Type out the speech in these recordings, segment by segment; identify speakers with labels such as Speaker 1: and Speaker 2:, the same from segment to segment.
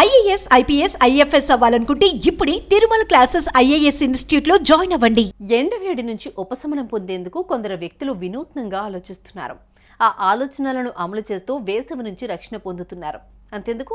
Speaker 1: IAS IPS IFS అవ్వాలనుకుంటే ఇప్పుడే Tirumala classes IAS ఇన్స్టిట్యూట్లో జాయిన్ అవ్వండి.
Speaker 2: ఎండవేడి నుంచి ఉపశమనం పొందేందుకు కొందరు వ్యక్తులు వినూత్నంగా ఆలోచిస్తున్నారు. ఆ ఆలోచనలను అమలు చేస్తూ వేసవి నుంచి రక్షణ పొందుతున్నారు. అంతెందుకు?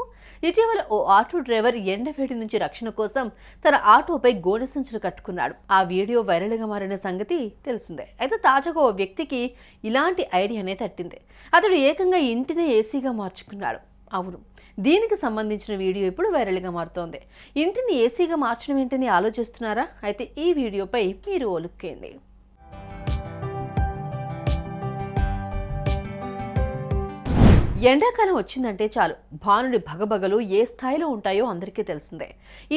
Speaker 2: ఇటీవల ఓ ఆటో డ్రైవర్ ఎండవేడి నుంచి రక్షణ కోసం తన ఆటోపై గోనె సంచులు కట్టుకున్నాడు. ఆ వీడియో వైరల్గా మారిన సంగతి తెలిసిందే. అయితే తాజాగా ఓ వ్యక్తికి ఇలాంటి ఐడియానే తట్టింది. అతడు ఏకంగా ఇంటినే ఏసీగా మార్చుకున్నాడు. అవును. దీనికి సంబంధించిన వీడియో ఇప్పుడు వైరల్గా మారుతోంది. ఇంటిని ఏసీగా మార్చడం ఏంటని ఆలోచిస్తున్నారా? అయితే ఈ వీడియోపై మీరు ఓ ఎండాకాలం వచ్చిందంటే చాలు. భానుడి భగభగలు ఏ స్థాయిలో ఉంటాయో అందరికీ తెలిసిందే.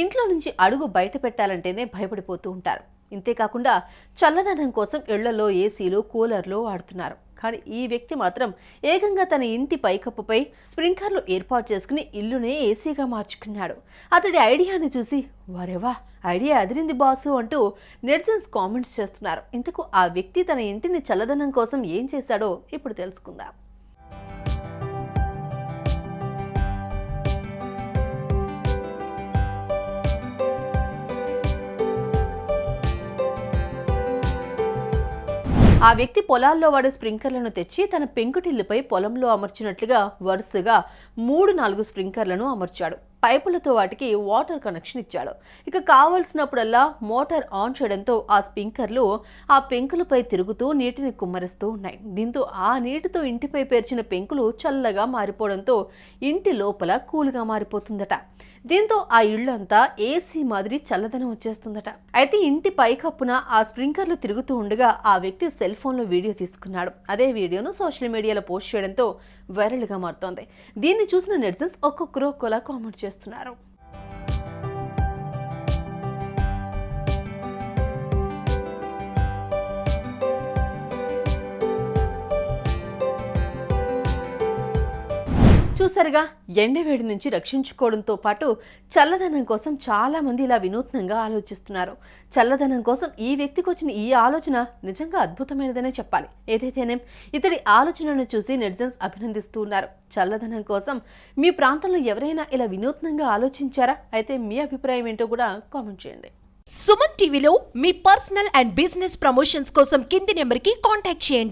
Speaker 2: ఇంట్లో నుంచి అడుగు బయట పెట్టాలంటేనే భయపడిపోతూ ఉంటారు. ఇంతేకాకుండా చల్లదనం కోసం ఇళ్ళలో ఏసీలు కూలర్లు వాడుతున్నారు. కానీ ఈ వ్యక్తి మాత్రం ఏకంగా తన ఇంటి పైకప్పుపై స్ప్రింక్లర్లు ఏర్పాటు చేసుకుని ఇల్లునే ఏసీగా మార్చుకున్నాడు. అతడి ఐడియాని చూసి వరేవా ఐడియా అదిరింది బాసు అంటూ నెటిజన్స్ కామెంట్స్ చేస్తున్నారు. ఇంతకు ఆ వ్యక్తి తన ఇంటిని చల్లదనం కోసం ఏం చేశాడో ఇప్పుడు తెలుసుకుందాం. ఆ వ్యక్తి పొలాల్లో వాడే స్ప్రింక్లర్లను తెచ్చి తన పెంకుటిల్లుపై పొలంలో అమర్చినట్లుగా వరుసగా మూడు నాలుగు స్ప్రింక్లర్లను అమర్చాడు. పైపులతో వాటికి వాటర్ కనెక్షన్ ఇచ్చాడు. ఇక కావలసినప్పుడల్లా మోటార్ ఆన్ చేయడంతో ఆ స్పింకర్లు ఆ పెంకులపై తిరుగుతూ నీటిని కుమ్మరిస్తూ ఉన్నాయి. దీంతో ఆ నీటితో ఇంటిపై పేర్చిన పెంకులు చల్లగా మారిపోవడంతో ఇంటి లోపల కూల్గా మారిపోతుందట. దీంతో ఆ ఇళ్ళంతా ఏసీ మాదిరి చల్లదనం వచ్చేస్తుందట. అయితే ఇంటి పైకప్పున ఆ స్ప్రింకర్లు తిరుగుతూ ఉండగా ఆ వ్యక్తి సెల్ ఫోన్లో వీడియో తీసుకున్నాడు. అదే వీడియోను సోషల్ మీడియాలో పోస్ట్ చేయడంతో వైరల్గా మారుతోంది. దీన్ని చూసిన నెటిజన్స్ ఒక్కొక్కరు ఒక్కోలా కామెంట్ చేస్తున్నారు చూసారుగా ఎండవేడి నుంచి రక్షించుకోవడంతో పాటు చల్లదనం కోసం చాలామంది ఇలా వినూత్నంగా ఆలోచిస్తున్నారు. చల్లదనం కోసం ఈ వ్యక్తికి వచ్చిన ఈ ఆలోచన నిజంగా అద్భుతమైనదనే చెప్పాలి. ఏదైతేనేం ఇతడి ఆలోచనను చూసి నెటిజన్స్ అభినందిస్తూ ఉన్నారు. చల్లదనం కోసం మీ ప్రాంతంలో ఎవరైనా ఇలా వినూత్నంగా ఆలోచించారా? అయితే మీ అభిప్రాయం ఏంటో కూడా కామెంట్ చేయండి.
Speaker 1: సుమన్ టీవీలో మీ పర్సనల్ అండ్ బిజినెస్ ప్రమోషన్స్ కోసం కింది నెంబర్కి కాంటాక్ట్ చేయండి.